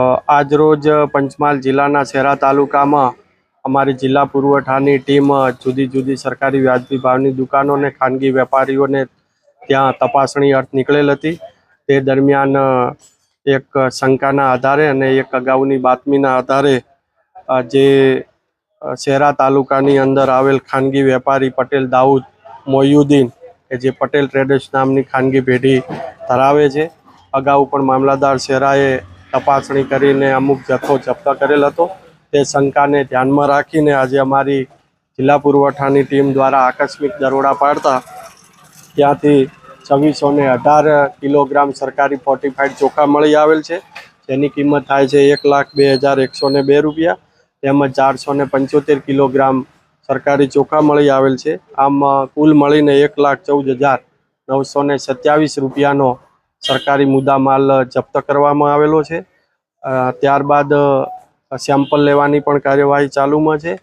આજરોજ પંચમહાલ જિલ્લાના શહેરા તાલુકામાં અમારી જિલ્લા પુરવઠાની ટીમ જુદી જુદી સરકારી વ્યાજબી ભાવની દુકાનો અને ખાનગી વેપારીઓને ત્યાં તપાસણી અર્થ નીકળેલ હતી. તે દરમિયાન એક શંકાના આધારે અને એક અગાઉની બાતમીના આધારે જે શેરા તાલુકાની અંદર આવેલ ખાનગી વેપારી પટેલ દાઉદ મોયુદ્દીન, કે જે પટેલ ટ્રેડર્સ નામની ખાનગી પેઢી ધરાવે છે. અગાઉ પણ મામલાદાર શહેરાએ તપાસણી કરીને અમુક જથ્થો જપ્ત કરેલ હતો. તે શંકાને ધ્યાનમાં રાખીને આજે અમારી જિલ્લા પુરવઠાની ટીમ દ્વારા આકસ્મિક દરોડા પાડતા ત્યાંથી છવ્વીસો ને અઢાર કિલોગ્રામ સરકારી ફોર્ટિફાઈડ ચોખા મળી આવેલ છે. જેની કિંમત થાય છે એક લાખ બે હજાર એકસો ને બે રૂપિયા તેમજ ચારસો ને પંચોતેર કિલોગ્રામ સરકારી ચોખા મળી આવેલ છે. આમ કુલ મળીને એક લાખ ચૌદ હજાર નવસો ને સત્યાવીસ રૂપિયાનો સરકારી મુદ્દામાલ જપ્ત કરવામાં આવેલો છે. ત્યારબાદ સેમ્પલ લેવાની પણ કાર્યવાહી ચાલુમાં છે.